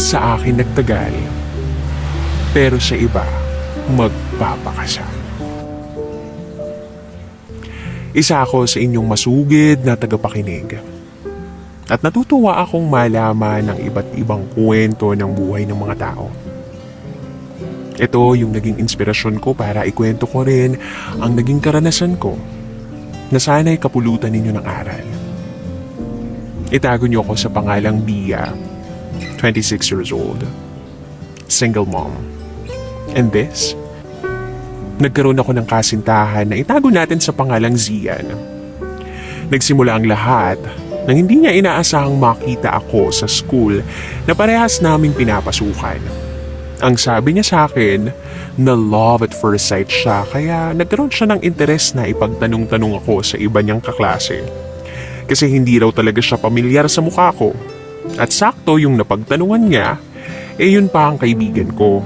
sa akin nagtagal. Pero sa iba, magpapakasal. Isa ako sa inyong masugid na tagapakinig. At natutuwa akong malaman ng iba't ibang kwento ng buhay ng mga tao. Ito yung naging inspirasyon ko para ikwento ko rin ang naging karanasan ko na sana'y kapulutan ninyo ng aral. Itago niyo ako sa pangalang Bia, 26 years old, single mom. And this, nagkaroon ako ng kasintahan na itago natin sa pangalang Zian. Nagsimula ang lahat nang hindi niya inaasahang makita ako sa school na parehas naming pinapasukan. Ang sabi niya sa akin na love at first sight siya kaya nagkaroon siya ng interes na ipagtanong-tanong ako sa iba niyang kaklase. Kasi hindi raw talaga siya pamilyar sa mukha ko. At sakto yung napagtanungan niya, eh yun pa ang kaibigan ko.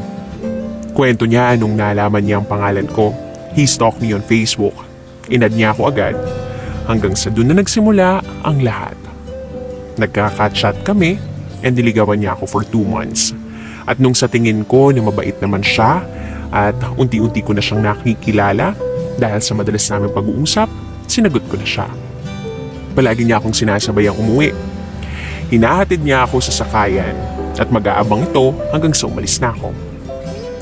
Kwento niya nung nalaman niya ang pangalan ko. He stalked me on Facebook. Inad niya ako agad. Hanggang sa doon na nagsimula ang lahat. Nagka-chat kami and niligawan niya ako for two months. At nung sa tingin ko na mabait naman siya at unti-unti ko na siyang nakikilala dahil sa madalas namin pag-uusap, sinagot ko na siya. Palagi niya akong sinasabayang umuwi. Hinahatid niya ako sa sakayan at mag-aabang ito hanggang sa umalis na ako.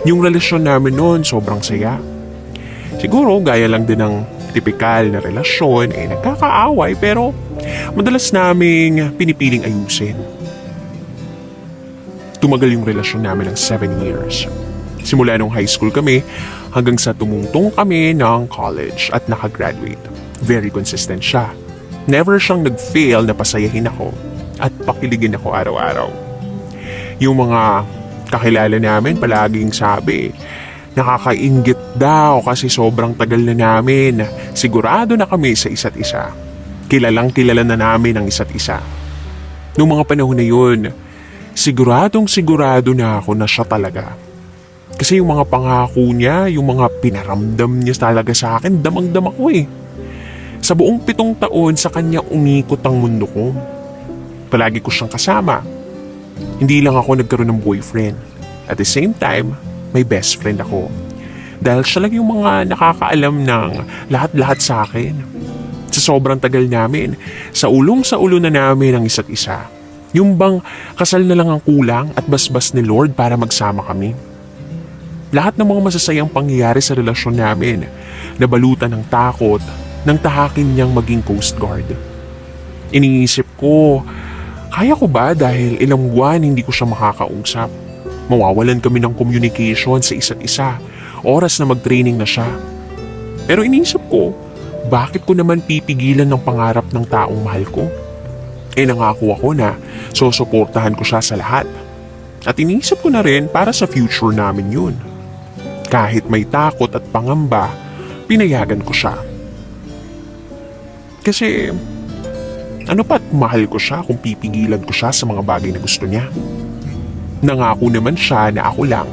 Yung relasyon namin noon sobrang saya. Siguro gaya lang din ng tipikal na relasyon eh nagkakaaway pero madalas naming pinipiling ayusin. Tumagal yung relasyon namin ng 7 years. Simula nung high school kami hanggang sa tumungtong kami ng college at nakagraduate. Very consistent siya. Never siyang nag-fail na pasayahin ako pakiligin ako araw-araw. Yung mga kakilala namin palaging sabi, nakakaingit daw kasi sobrang tagal na namin. Sigurado na kami sa isa't isa. Kilalang kilala na namin ang isa't isa. Noong mga panahon na yun, siguradong sigurado na ako na siya talaga. Kasi yung mga pangako niya, yung mga pinaramdam niya talaga sa akin, damang-dama ko eh. Sa buong pitong taon, sa kanya umikot ang mundo ko. Palagi ko siyang kasama. Hindi lang ako nagkaroon ng boyfriend. At the same time, may best friend ako. Dahil siya lang yung mga nakakaalam ng lahat-lahat sa akin. Sa sobrang tagal namin, sa ulong sa ulo na namin ang isa't isa. Yung bang kasal na lang ang kulang at basbas ni Lord para magsama kami. Lahat ng mga masasayang pangyayari sa relasyon namin, nabalutan ng takot, nang tahakin niyang maging Coast Guard. Iniisip ko, kaya ko ba dahil ilang buwan hindi ko siya makakausap? Mawawalan kami ng communication sa isa't isa, oras na mag-training na siya. Pero iniisip ko, bakit ko naman pipigilan ng pangarap ng taong mahal ko? Eh nangako ako na susuportahan ko siya sa lahat. At iniisip ko na rin para sa future namin yun. Kahit may takot at pangamba, pinayagan ko siya. Kasi ano pat mahal ko siya kung pipigilan ko siya sa mga bagay na gusto niya. Nangako naman siya na ako lang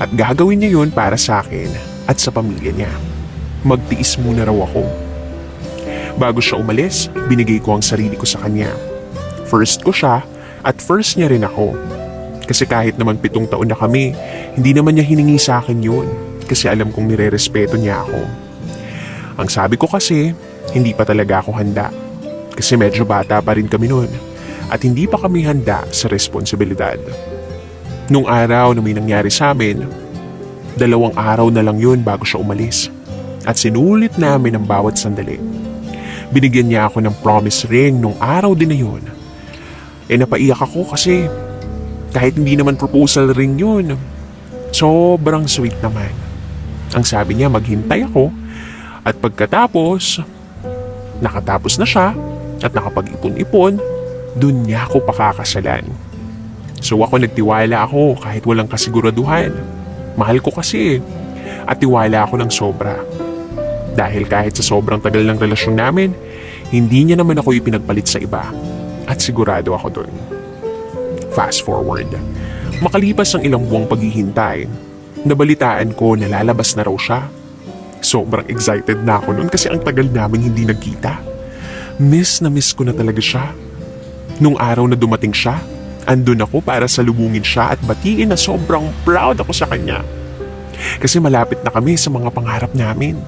at gagawin niya yun para sa akin at sa pamilya niya. Magtiis muna raw ako. Bago siya umalis, binigay ko ang sarili ko sa kanya. First ko siya at first niya rin ako. Kasi kahit naman pitong taon na kami, hindi naman niya hiningi sa akin yun kasi alam kong nire-respeto niya ako. Ang sabi ko kasi, hindi pa talaga ako handa. Kasi medyo bata pa rin kami noon at hindi pa kami handa sa responsibilidad. Nung araw na may nangyari sa amin, dalawang araw na lang yun bago siya umalis. At sinulit namin ang bawat sandali. Binigyan niya ako ng promise ring nung araw din na yun. Eh napaiyak ako kasi kahit hindi naman proposal ring yun, sobrang sweet naman. Ang sabi niya maghintay ako at pagkatapos, nakatapos na siya at nakapag-ipon-ipon, dun niya ako pakakasalan. So ako nagtiwala ako kahit walang kasiguraduhan. Mahal ko kasi at tiwala ako ng sobra. Dahil kahit sa sobrang tagal ng relasyon namin, hindi niya naman ako ipinagpalit sa iba. At sigurado ako dun. Fast forward. Makalipas ang ilang buwang paghihintay, nabalitaan ko na lalabas na raw siya. Sobrang excited na ako noon kasi ang tagal namin hindi nagkita. Miss na miss ko na talaga siya. Nung araw na dumating siya Andun ako para salubungin siya at batiin na sobrang proud ako sa kanya. Kasi malapit na kami sa mga pangarap namin.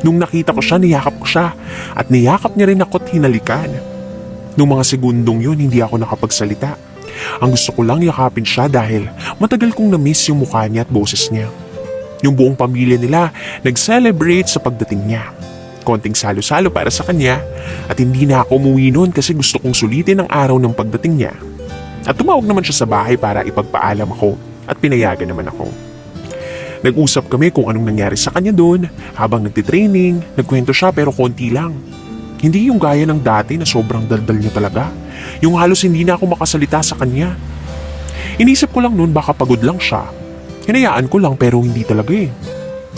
Nung nakita ko siya, niyakap ko siya at niyakap niya rin ako at hinalikan. Nung mga segundong yun, hindi ako nakapagsalita. Ang gusto ko lang yakapin siya dahil matagal kong na-miss yung mukha niya at boses niya. Yung buong pamilya nila nag-celebrate sa pagdating niya. Konting salo-salo para sa kanya at hindi na ako umuwi noon kasi gusto kong sulitin ang araw ng pagdating niya. At tumawag naman siya sa bahay para ipagpaalam ako at pinayagan naman ako. Nag-usap kami kung anong nangyari sa kanya doon habang nagtitraining, nagkwento siya pero konti lang. Hindi yung gaya ng dati na sobrang daldal niya talaga. Yung halos hindi na ako makasalita sa kanya. Inisip ko lang noon baka pagod lang siya. Hinayaan ko lang pero hindi talaga eh.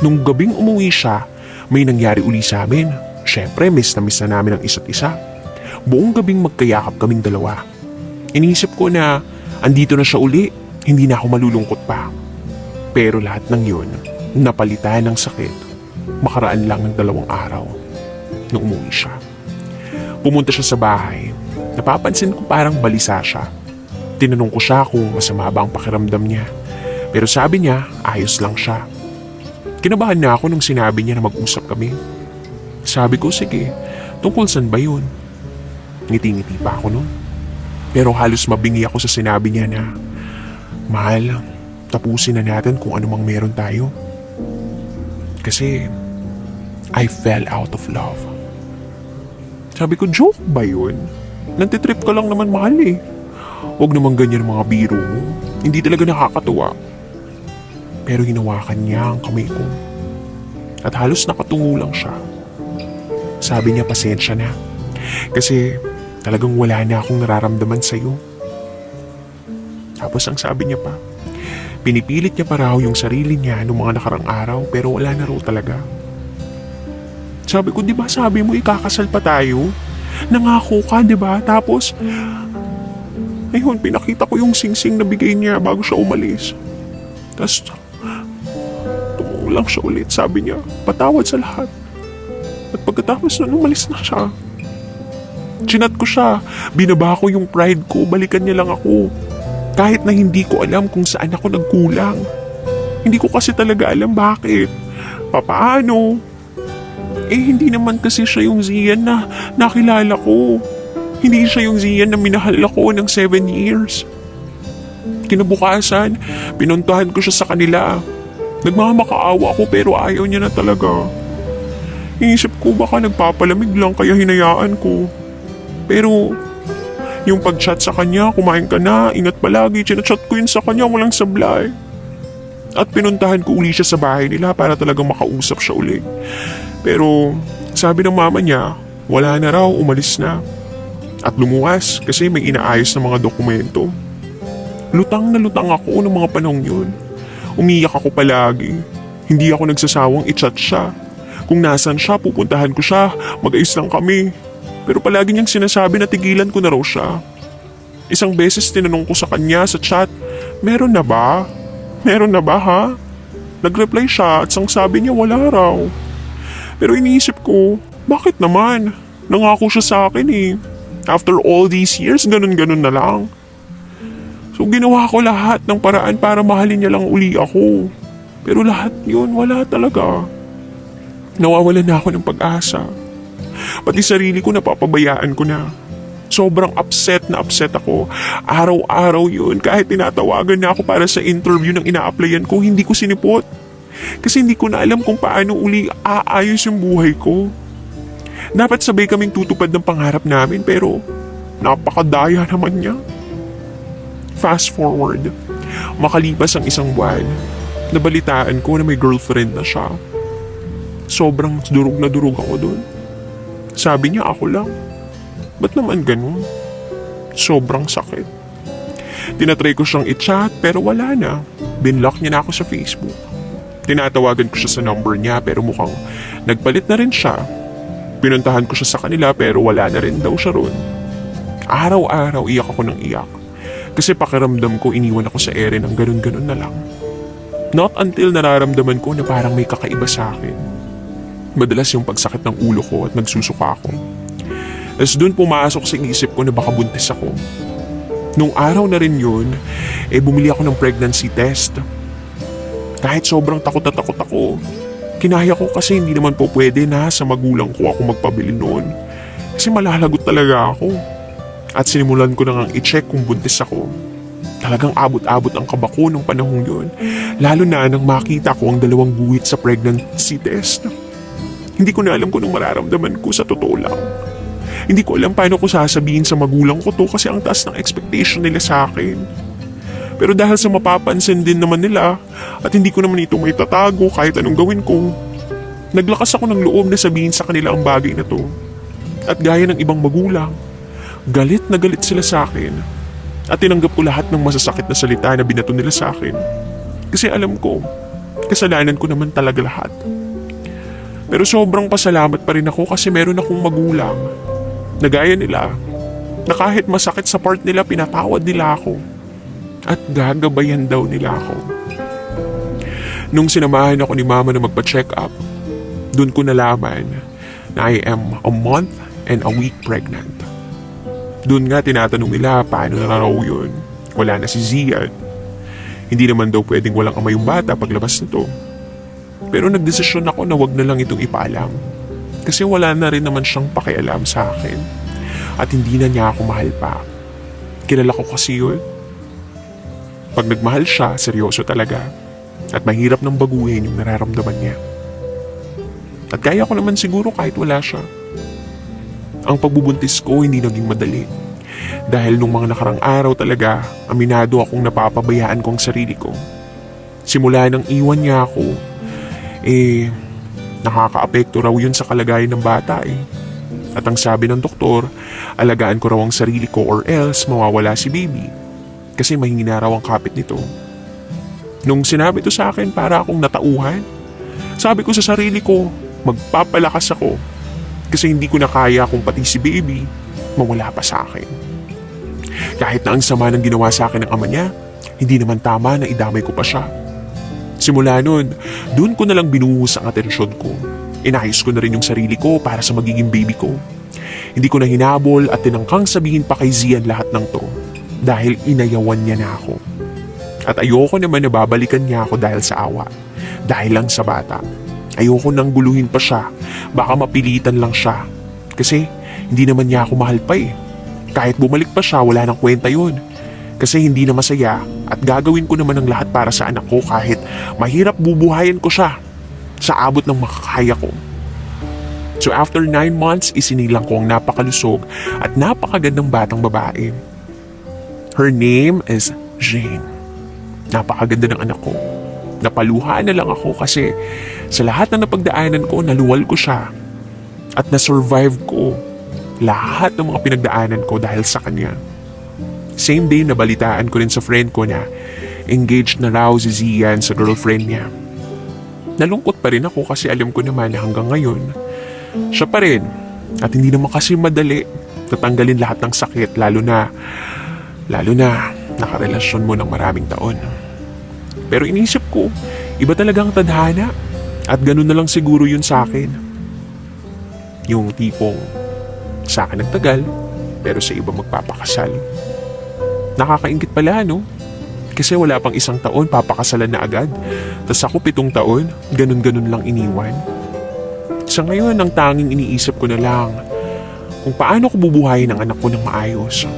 Nung gabing umuwi siya, may nangyari uli sa amin. Siyempre, miss na miss na namin ang isa't isa. Buong gabing magkayakap kaming dalawa. Inisip ko na andito na siya uli, hindi na ako malulungkot pa. Pero lahat ng yun, napalitan ng sakit. Makaraan lang ng dalawang araw nung umuwi siya. Pumunta siya sa bahay. Napapansin ko parang balisa siya. Tinanong ko siya kung masama ba ang pakiramdam niya. Pero sabi niya, ayos lang siya. Kinabahan na ako nung sinabi niya na mag-usap kami. Sabi ko, sige, tungkol saan ba yun? Ngiti-ngiti pa ako nun. Pero halos mabingi ako sa sinabi niya na, Mahal, tapusin na natin kung ano mang meron tayo. Kasi, I fell out of love. Sabi ko, joke ba yun? Nantitrip ka lang naman mahal eh. Huwag naman ganyan mga biro mo. Hindi talaga nakakatuwa. Pero hinawakan niya ang kamay ko. At halos nakatungo lang siya. Sabi niya pasensya na. Kasi talagang wala na akong nararamdaman sa'yo. Tapos ang sabi niya pa, pinipilit niya pa raw yung sarili niya noong mga nakarang araw pero wala na raw talaga. Sabi ko, di ba sabi mo ikakasal pa tayo? Nangako ka, di ba? Tapos, ayun, pinakita ko yung singsing na bigay niya bago siya umalis. Tapos, lang siya ulit. Sabi niya, patawad sa lahat. At pagkatapos nun, umalis na siya. Chinat ko siya. Binaba ko yung pride ko. Balikan niya lang ako. Kahit na hindi ko alam kung saan ako nagkulang. Hindi ko kasi talaga alam bakit. Papaano? Eh, hindi naman kasi siya yung Zian na nakilala ko. Hindi siya yung Zian na minahal ako ng seven years. Kinabukasan, pinuntahan ko siya sa kanila. Nagmamakaawa ako pero ayaw niya na talaga. Inisip ko baka nagpapalamig lang kaya hinayaan ko. Pero yung pag-chat sa kanya, kumain ka na, ingat palagi, chinachat ko yun sa kanya, walang sablay. At pinuntahan ko uli siya sa bahay nila para talagang makausap siya uli. Pero sabi ng mama niya, wala na raw, umalis na. At lumuwas kasi may inaayos na mga dokumento. Lutang na lutang ako ng mga panahong yun. Umiyak ako palagi. Hindi ako nagsasawang i-chat siya. Kung nasan siya, pupuntahan ko siya. Mag-ayos lang kami. Pero palagi niyang sinasabi na tigilan ko na raw siya. Isang beses tinanong ko sa kanya sa chat, meron na ba? Meron na ba ha? Nag-reply siya at sang sabi niya wala raw. Pero iniisip ko, bakit naman? Nangako siya sa akin eh. After all these years, ganun-ganun na lang. So ginawa ko lahat ng paraan para mahalin niya lang uli ako. Pero lahat yun, wala talaga. Nawawalan na ako ng pag-asa. Pati sarili ko napapabayaan ko na. Sobrang upset na upset ako. Araw-araw yun, kahit tinatawagan na ako para sa interview ng ina-applyan ko, hindi ko sinipot. Kasi hindi ko na alam kung paano uli aayos yung buhay ko. Dapat sabay kaming tutupad ng pangarap namin pero napakadaya naman niya. Fast forward, makalipas ang isang buwan, nabalitaan ko na may girlfriend na siya. Sobrang durog na durog ako doon. Sabi niya ako lang. Ba't naman ganun? Sobrang sakit. Tinatry ko siyang i-chat pero wala na. Binlock niya na ako sa Facebook. Tinatawagan ko siya sa number niya pero mukhang nagpalit na rin siya. Pinuntahan ko siya sa kanila pero wala na rin daw siya ron. Araw-araw iyak ako ng iyak. Kasi pakiramdam ko iniwan ako sa ere ng ganun-ganun na lang. Not until nararamdaman ko na parang may kakaiba sa akin. Madalas yung pagsakit ng ulo ko at nagsusuka ako. Tapos doon pumasok sa isip ko na baka buntis ako. Nung araw na rin yun, eh bumili ako ng pregnancy test. Kahit sobrang takot na takot ako, kinaya ko kasi hindi naman po pwede na sa magulang ko ako magpabili noon. Kasi malalagot talaga ako. At sinimulan ko na ngang i-check kung buntis ako. Talagang abot-abot ang kaba nung panahong yun. Lalo na nang makita ko ang dalawang guhit sa pregnancy test. Hindi ko na alam kung anong mararamdaman ko sa totoo lang. Hindi ko alam paano ko sasabihin sa magulang ko to kasi ang taas ng expectation nila sa akin. Pero dahil sa mapapansin din naman nila at hindi ko naman ito may tatago kahit anong gawin ko, naglakas ako ng loob na sabihin sa kanila ang bagay na to. At gaya ng ibang magulang, galit na galit sila sa akin at tinanggap ko lahat ng masasakit na salita na binato nila sa akin. Kasi alam ko, kasalanan ko naman talaga lahat. Pero sobrang pasalamat pa rin ako kasi meron akong magulang na gaya nila na kahit masakit sa part nila pinatawad nila ako at gagabayan daw nila ako. Nung sinamahan ako ni mama na magpa-check up, doon ko nalaman na I am a month and a week pregnant. Doon nga tinatanong nila paano na raw yun. Wala na si Ziad. Hindi naman daw pwedeng walang amay yung bata paglabas nito. Pero nagdesisyon ako na wag na lang itong ipaalam. Kasi wala na rin naman siyang pakialam sa akin. At hindi na niya ako mahal pa. Kilala ko kasi yun. Pag nagmahal siya, seryoso talaga. At mahirap nang baguhin yung nararamdaman niya. At kaya ko naman siguro kahit wala siya. Ang pagbubuntis ko hindi naging madali. Dahil nung mga nakarang araw talaga, aminado akong napapabayaan ko ang sarili ko. Simula nang iwan niya ako, eh, nakakaapekto raw yun sa kalagayan ng bata eh. At ang sabi ng doktor, alagaan ko raw ang sarili ko or else mawawala si baby. Kasi mahingina raw ang kapit nito. Nung sinabi to sa akin para akong natauhan, sabi ko sa sarili ko, magpapalakas ako. Kasi hindi ko na kaya kung pati si baby, mawala pa sa akin. Kahit na ang sama ng ginawa sa akin ng ama niya, hindi naman tama na idamay ko pa siya. Simula nun, doon ko na lang binuhos ang atensyon ko. Inayos ko na rin yung sarili ko para sa magiging baby ko. Hindi ko na hinabol at tinangkang sabihin pa kay Zian lahat ng to dahil inayawan niya na ako. At ayoko naman na babalikan niya ako dahil sa awa. Dahil lang sa bata. Ayoko nang guluhin pa siya. Baka mapilitan lang siya. Kasi hindi naman niya ako mahal pa eh. Kahit bumalik pa siya, wala nang kwenta yun. Kasi hindi na masaya at gagawin ko naman ang lahat para sa anak ko kahit mahirap bubuhayin ko siya sa abot ng makakaya ko. So after 9 months, isinilang ko ang napakalusog at napakagandang batang babae. Her name is Jane. Napakaganda ng anak ko. Napaluha na lang ako kasi sa lahat na napagdaanan ko, naluwal ko siya. At na-survive ko lahat ng mga pinagdaanan ko dahil sa kanya. Same day nabalitaan ko rin sa friend ko na engaged na raw si Zian sa girlfriend niya. Nalungkot pa rin ako kasi alam ko naman na hanggang ngayon, siya pa rin. At hindi naman kasi madali tatanggalin lahat ng sakit lalo na, lalo na nakarelasyon mo ng maraming taon. Pero inisip ko, iba talagang tadhana at ganun na lang siguro yun sa akin. Yung tipong sa akin nagtagal pero sa iba magpapakasal. Nakakaingit pala no? Kasi wala pang isang taon, papakasalan na agad. Tapos ako pitong taon, ganun-ganun lang iniwan. Sa ngayon, ang tanging iniisip ko na lang kung paano ko bubuhayin ang anak ko ng maayos.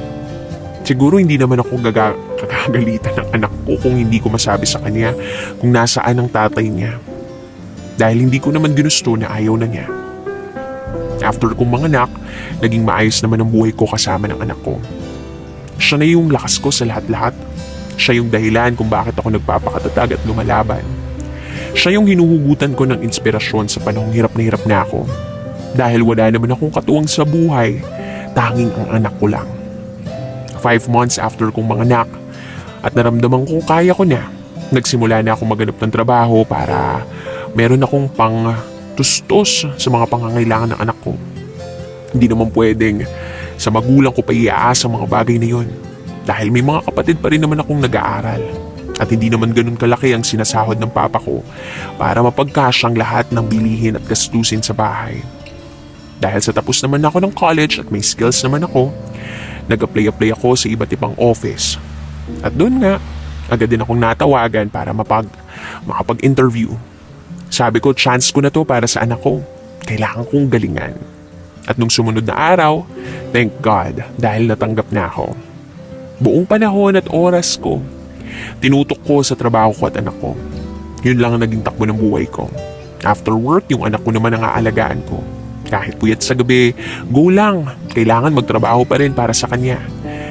Siguro hindi naman ako gaga kagagalitan ng anak ko kung hindi ko masabi sa kanya kung nasaan ang tatay niya. Dahil hindi ko naman ginusto na ayaw na niya. After kong manganak, naging maayos naman ang buhay ko kasama ng anak ko. Siya na yung lakas ko sa lahat-lahat. Siya yung dahilan kung bakit ako nagpapakatatag at lumalaban. Siya yung hinuhugutan ko ng inspirasyon sa panahong hirap na hirap na ako. Dahil wala naman akong katuwang sa buhay, tanging ang anak ko lang. Five months after kong manganak, at naramdaman ko kaya ko na, nagsimula na ako maganap ng trabaho para meron akong pang tustos sa mga pangangailangan ng anak ko. Hindi naman pwedeng sa magulang ko pa iaasa mga bagay na yon. Dahil may mga kapatid pa rin naman akong nag-aaral. At hindi naman ganun kalaki ang sinasahod ng papa ko para mapagkasyang lahat ng bilihin at gastusin sa bahay. Dahil sa tapos naman ako ng college at may skills naman ako, Nag-apply-apply ako sa iba't ibang office. At doon nga, agad din akong natawagan para mapag, makapag-interview. Sabi ko, chance ko na to para sa anak ko. Kailangan kong galingan. At nung sumunod na araw, thank God dahil natanggap na ako. Buong panahon at oras ko, tinutok ko sa trabaho ko at anak ko. Yun lang ang naging takbo ng buhay ko. After work, yung anak ko naman ang aalagaan ko. Kahit puyat sa gabi, go lang. Kailangan magtrabaho pa rin para sa kanya.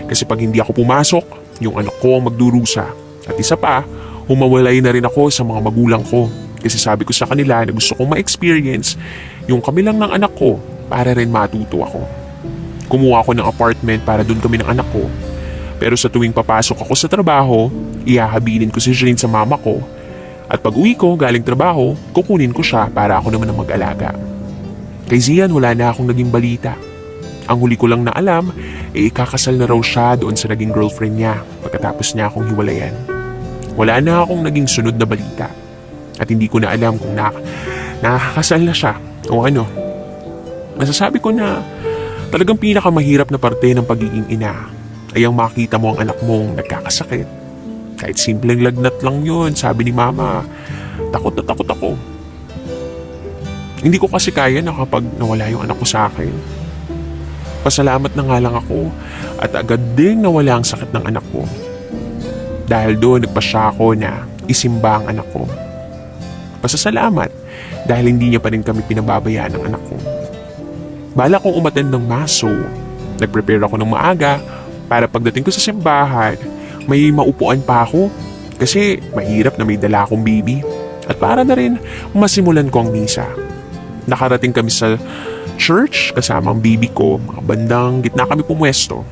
Kasi pag hindi ako pumasok, yung anak ko ang magdurusa. At isa pa, humawalay na rin ako sa mga magulang ko. Kasi sabi ko sa kanila na gusto kong ma-experience yung kami lang ng anak ko para rin matuto ako. Kumuha ako ng apartment para doon kami ng anak ko. Pero sa tuwing papasok ako sa trabaho, ihahabilin ko si Jeline sa mama ko. At pag uwi ko galing trabaho, kukunin ko siya para ako naman ang mag-alaga. Kay Zian wala na akong naging balita. Ang huli ko lang na alam, eh ikakasal na raw siya doon sa naging girlfriend niya pagkatapos niya akong hiwalayan. Wala na akong naging sunod na balita. At hindi ko na alam kung na, nakakasal na siya o ano. Masasabi ko na talagang pinakamahirap na parte ng pagiging ina ay ang makita mo ang anak mong nagkakasakit. Kahit simpleng lagnat lang yun, sabi ni mama, takot na takot ako. Hindi ko kasi kaya na kapag nawala yung anak ko sa akin. Pasalamat na nga lang ako at agad ding nawala ang sakit ng anak ko. Dahil doon nagpasya ako na isimba ang anak ko. Pasasalamat dahil hindi niya pa rin kami pinababayaan ng anak ko. Bala kong umattend ng maso. Nag-prepare ako ng maaga para pagdating ko sa simbahan, may maupuan pa ako. Kasi mahirap na may dala akong baby. At para na rin masimulan ko ang misa. Nakarating kami sa church kasama ang baby ko. Mga bandang gitna kami pumwesto.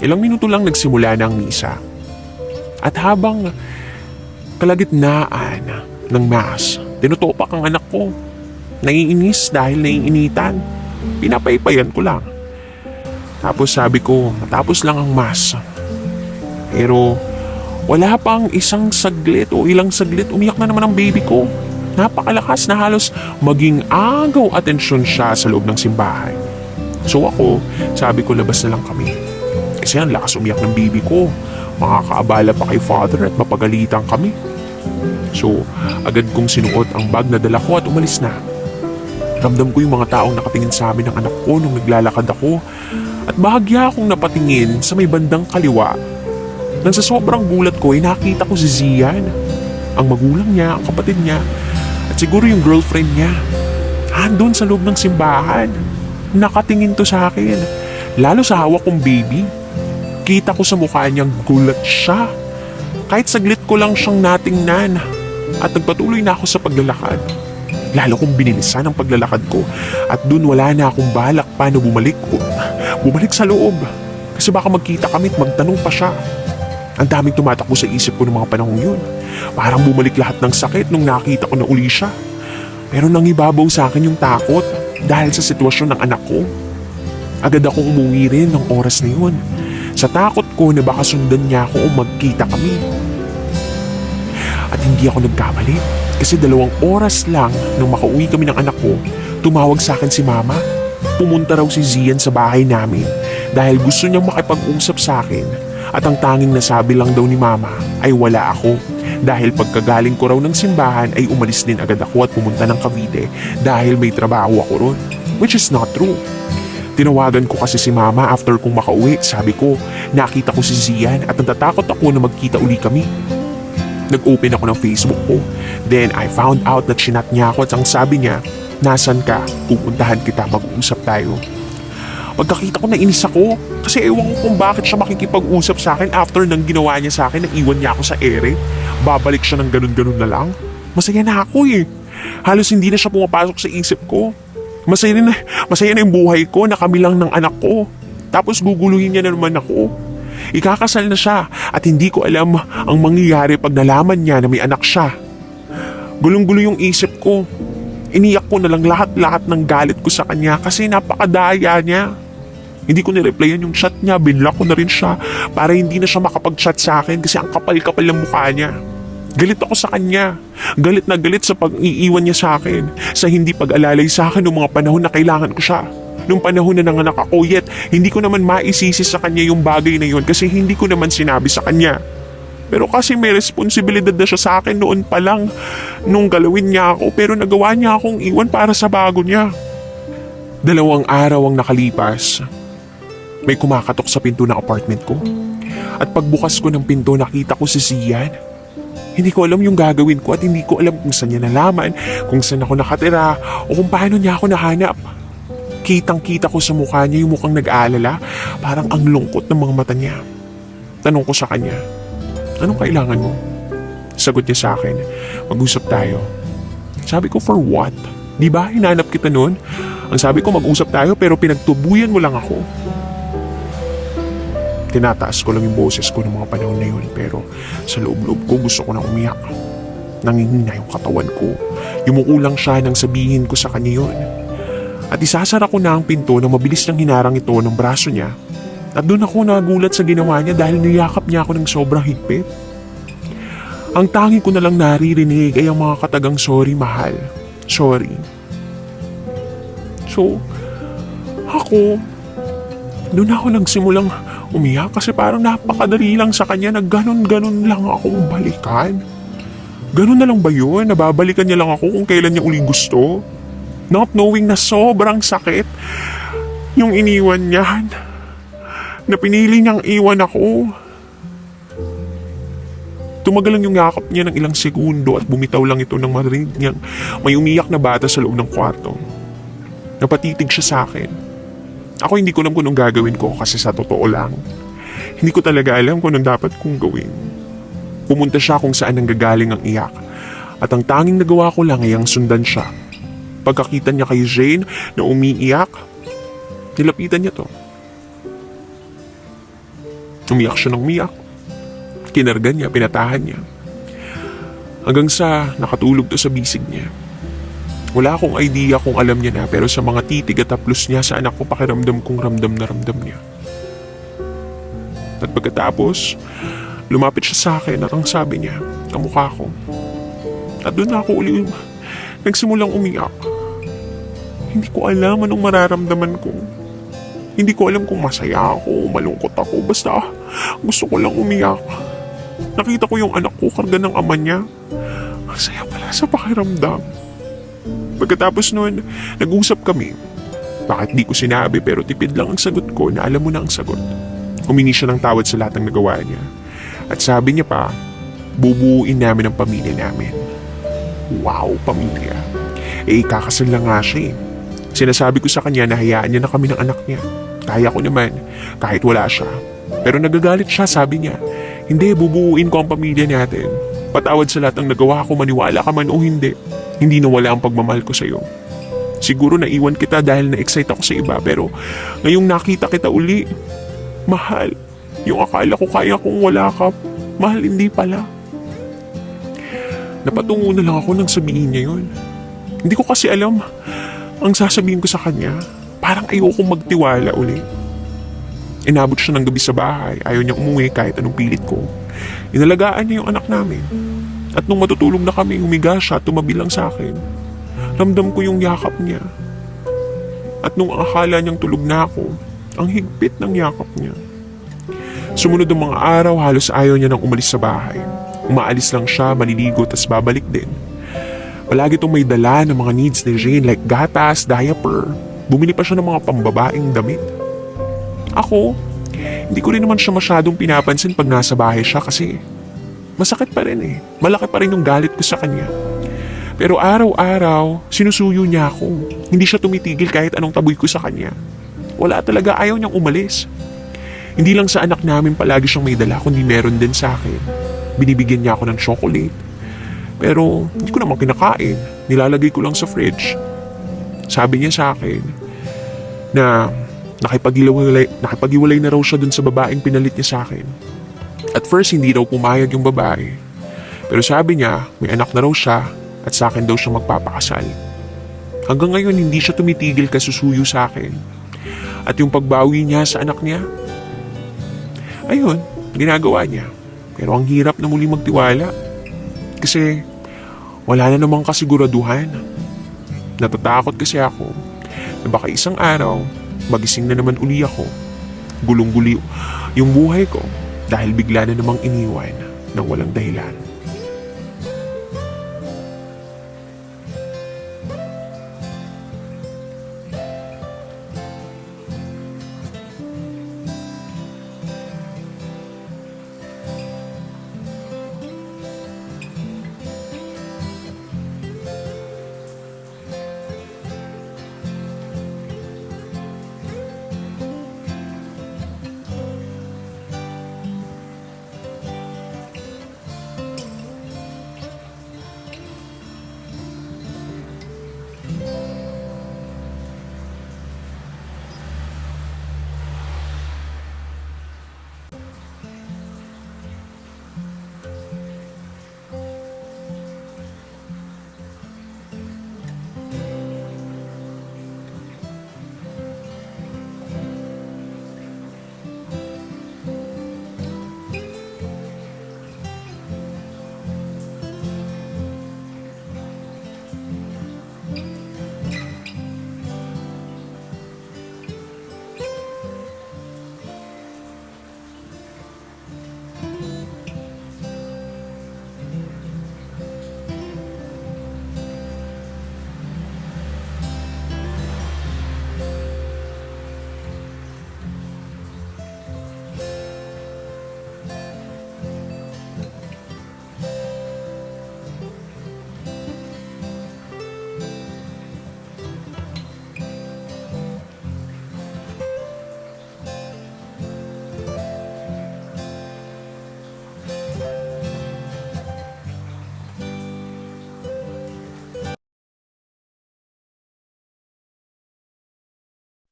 Ilang minuto lang nagsimula na ang misa. At habang kalagitnaan ng mass, tinutupak ang anak ko. Naiinis dahil naiinitan. Pinapaypayan ko lang. Tapos sabi ko, matapos lang ang mass. Pero wala pang isang saglit o ilang saglit, umiyak na naman ang baby ko. Napakalakas na halos maging agaw atensyon siya sa loob ng simbahan. So ako, sabi ko labas na lang kami. Kasi ang lakas umiyak ng baby ko. Makakaabala pa kay father at mapagalitan kami. So, agad kong sinuot ang bag na dala ko at umalis na. Ramdam ko yung mga taong nakatingin sa amin ng anak ko nung naglalakad ako at bahagya akong napatingin sa may bandang kaliwa. Nang sa sobrang gulat ko ay nakita ko si Zian. Ang magulang niya, ang kapatid niya, siguro yung girlfriend niya. Andun sa loob ng simbahan. Nakatingin to sa akin. Lalo sa hawak kong baby. Kita ko sa mukha niyang gulat siya. Kahit saglit ko lang siyang natingnan. At nagpatuloy na ako sa paglalakad. Lalo kong binilisan ang paglalakad ko at dun wala na akong balak paano bumalik ko. Bumalik sa loob. Kasi baka magkita kami at magtanong pa siya. Ang daming tumatakbo sa isip ko ng mga panahong yun. Parang bumalik lahat ng sakit nung nakita ko na uli siya. Pero nangibabaw sa akin yung takot dahil sa sitwasyon ng anak ko. Agad akong umuwi rin ng oras na yun. Sa takot ko na baka sundan niya ako o magkita kami. At hindi ako nagkamali kasi dalawang oras lang nang makauwi kami ng anak ko, tumawag sa akin si mama. Pumunta raw si Zian sa bahay namin dahil gusto niyang makipag-usap sa akin at ang tanging nasabi lang daw ni mama ay wala ako dahil pagkagaling ko raw ng simbahan ay umalis din agad ako at pumunta ng Cavite dahil may trabaho ako ron which is not true. Tinawagan ko kasi si mama after kong makauwi. Sabi ko, nakita ko si Zian at natatakot ako na magkita uli kami. Nag-open ako ng Facebook ko. Then I found out that chinat niya ako at ang sabi niya, Nasaan ka? Pupuntahan kita, mag-uusap tayo. Pagkakita ko nainis ako kasi ewan ko kung bakit siya makikipag-usap sa akin after nang ginawa niya sa akin na iwan niya ako sa ere. Babalik siya ng ganun-ganun na lang. Masaya na ako eh. Halos hindi na siya pumapasok sa isip ko. Masaya na, masaya na yung buhay ko na kami lang ng anak ko. Tapos guguluhin niya na naman ako. Ikakasal na siya at hindi ko alam ang mangyayari pag nalaman niya na may anak siya. Gulong-gulo yung isip ko. Iniyak ko na lang lahat-lahat ng galit ko sa kanya kasi napakadaya niya. Hindi ko nireplyan yung chat niya, binlock ko na rin siya para hindi na siya makapag-chat sa akin kasi ang kapal-kapal ng mukha niya. Galit ako sa kanya. Galit na galit sa pag-iiwan niya sa akin. Sa hindi pag-alalay sa akin ng mga panahon na kailangan ko siya. nung panahon na nanganak ako yet hindi ko naman maisisi sa kanya yung bagay na yun kasi hindi ko naman sinabi sa kanya. Pero kasi may responsibilidad na siya sa akin noon pa lang nung galawin niya ako pero nagawa niya akong iwan para sa bago niya. Dalawang araw ang nakalipas. May kumakatok sa pinto ng apartment ko. At pagbukas ko ng pinto nakita ko si Sian. Hindi ko alam yung gagawin ko at hindi ko alam kung saan niya nalaman, kung saan ako nakatira o kung paano niya ako nahanap. Kitang kita ko sa mukha niya yung mukhang nag-aalala, parang ang lungkot ng mga mata niya. Tanong ko sa kanya, anong kailangan mo? Sagot niya sa akin, mag-usap tayo. Sabi ko, for what? Di ba hinanap kita noon? Ang sabi ko, mag-usap tayo pero pinagtubuyan mo lang ako. Tinataas ko lang yung boses ko ng mga panahon na yun pero sa loob-loob ko gusto ko na umiyak. Nangihina yung katawan ko. Yumukulang siya nang sabihin ko sa kanya yun. At isasara ko na ang pinto nang mabilis nang hinarang ito ng braso niya. At doon ako nagulat sa ginawa niya dahil niyakap niya ako ng sobrang higpit. Ang tangi ko na lang naririnig ay ang mga katagang sorry mahal. Sorry. So, ako, doon ako nagsimulang umiyak kasi parang napakadali lang sa kanya na ganon-ganon lang akong balikan. Ganon na lang ba yun? Nababalikan niya lang ako kung kailan niya uli gusto? Not knowing na sobrang sakit yung iniwan niya. Na pinili niyang iwan ako. Tumagal lang yung yakap niya ng ilang segundo at bumitaw lang ito nang marinig niyang may umiyak na bata sa loob ng kwarto. Napatitig siya sa akin. Ako hindi ko alam kung anong gagawin ko kasi sa totoo lang. Hindi ko talaga alam kung anong dapat kong gawin. Pumunta siya kung saan nanggagaling ang iyak. At ang tanging nagawa ko lang ay ang sundan siya. Pagkakita niya kay Jane na umiiyak, nilapitan niya to. Umiyak siya ng umiyak. Kinarga niya, pinatahan niya. Hanggang sa nakatulog to sa bisig niya. Wala akong idea kung alam niya na pero sa mga titig at haplos niya sa anak ko pakiramdam kong ramdam na ramdam niya. At pagkatapos, lumapit siya sa akin at ang sabi niya, kamukha ko. At doon ako uli nagsimulang umiyak. Hindi ko alam anong mararamdaman ko. Hindi ko alam kung masaya ako, malungkot ako, basta gusto ko lang umiyak. Nakita ko yung anak ko karga ng ama niya. Ang saya pala sa pakiramdam. Pagkatapos noon, nag-usap kami. Bakit di ko sinabi pero tipid lang ang sagot ko na alam mo na ang sagot. Humingi siya ng tawad sa lahat ng nagawa niya. At sabi niya pa, bubuuin namin ang pamilya namin. Wow, pamilya. Eh, kakasal lang nga siya eh. Sinasabi ko sa kanya na hayaan niya na kami ng anak niya. Kaya ko naman, kahit wala siya. Pero nagagalit siya, sabi niya. Hindi, bubuuin ko ang pamilya natin. Patawad sa lahat ng nagawa ko, maniwala ka man o hindi. Hindi nawala ang pagmamahal ko sa'yo. Siguro naiwan kita dahil na-excite ako sa iba pero ngayong nakita kita uli, mahal. Yung akala ko kaya kong wala ka, mahal hindi pala. Napatungo na lang ako nang sabihin niya yun. Hindi ko kasi alam ang sasabihin ko sa kanya. Parang ayoko magtiwala uli. Inabot siya ng gabi sa bahay. Ayaw niya umuwi kahit anong pilit ko. Inalagaan niya yung anak namin. At nung matutulog na kami, humiga siya, tumabi lang sa akin. Ramdam ko yung yakap niya. At nung akala niyang tulog na ako, ang higpit ng yakap niya. Sumunod ang mga araw, halos ayaw niya nang umalis sa bahay. Umaalis lang siya, maliligo, tas babalik din. Palagi itong may dala ng mga needs ni Jane like gatas, diaper. Bumili pa siya ng mga pambabaing damit. Ako, hindi ko rin naman siya masyadong pinapansin pag nasa bahay siya kasi masakit pa rin eh. Malaki pa rin yung galit ko sa kanya. Pero araw-araw, sinusuyo niya ako. Hindi siya tumitigil kahit anong taboy ko sa kanya. Wala talaga, ayaw niyang umalis. Hindi lang sa anak namin palagi siyang may dala, kundi meron din sa akin. Binibigyan niya ako ng chocolate. Pero hindi ko naman kinakain. Nilalagay ko lang sa fridge. Sabi niya sa akin na nakipag-iwalay, nakipag-iwalay na raw siya dun sa babaeng pinalit niya sa akin. At first, hindi raw pumayag yung babae. Pero sabi niya, may anak na raw siya at sa akin daw siya magpapakasal. Hanggang ngayon, hindi siya tumitigil kasusuyo sa akin. At yung pagbawi niya sa anak niya, ayun, ginagawa niya. Pero ang hirap na muli magtiwala. Kasi wala na namang kasiguraduhan. Natatakot kasi ako na baka isang araw, magising na naman uli ako. Gulong-guli yung buhay ko dahil bigla na namang iniwan ng walang dahilan.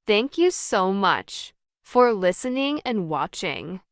Thank you so much for listening and watching.